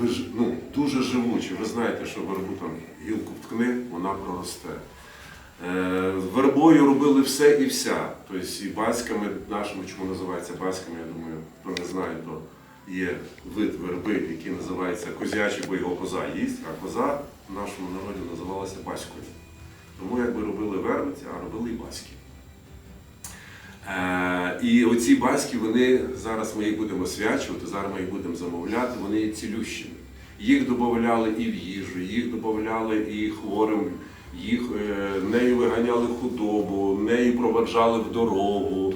виж- ну, дуже живучі. Ви знаєте, що вербу там гілку вткни, вона проросте. Е, Вербою робили все і вся. Тобто і баськами нашими, чому називається баськами, я думаю, хто не знає, то є вид верби, який називається козячий, бо його коза їсть, а коза в нашому народі називалася баською. Тому якби робили вербиці, а робили і баськи. Е, і оці баськи, вони зараз ми їх будемо освячувати, зараз ми їх будемо замовляти, вони є цілющими. Їх додавали і в їжу, їх додавали і хворим, їх е, нею виганяли худобу, нею проваджали в дорогу.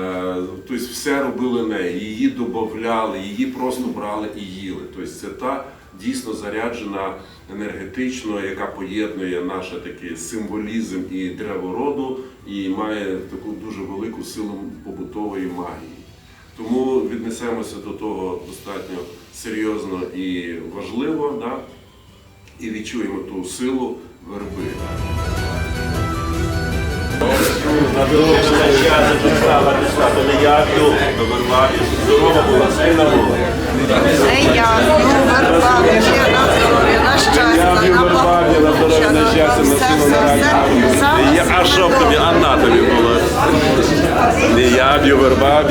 Е, тобто все робили нею, її додавали, її просто брали і їли. Тобто це та дійсно заряджена енергетично, яка поєднує наш такий символізм і древо і має таку дуже велику силу побутової магії. Тому віднесемося до того достатньо серйозно і важливо, да? і відчуємо ту силу верби. На дорогу достала дістати не яду, до вербарі. Здорова була, сильна була. Це я, ну, верба, ще на здоров'я, на щастя, Я б'ю на вербарі, на здоров'я, на щастя, на силу, на радість. А що б тобі, тобі була? Не я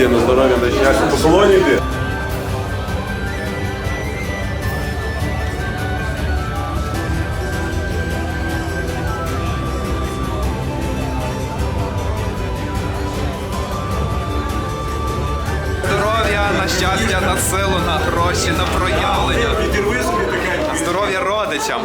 на здоров'я, на щастя. Поклоніти. Щастя, на силу, на гроші, на проявлення. Здоров'я родичам.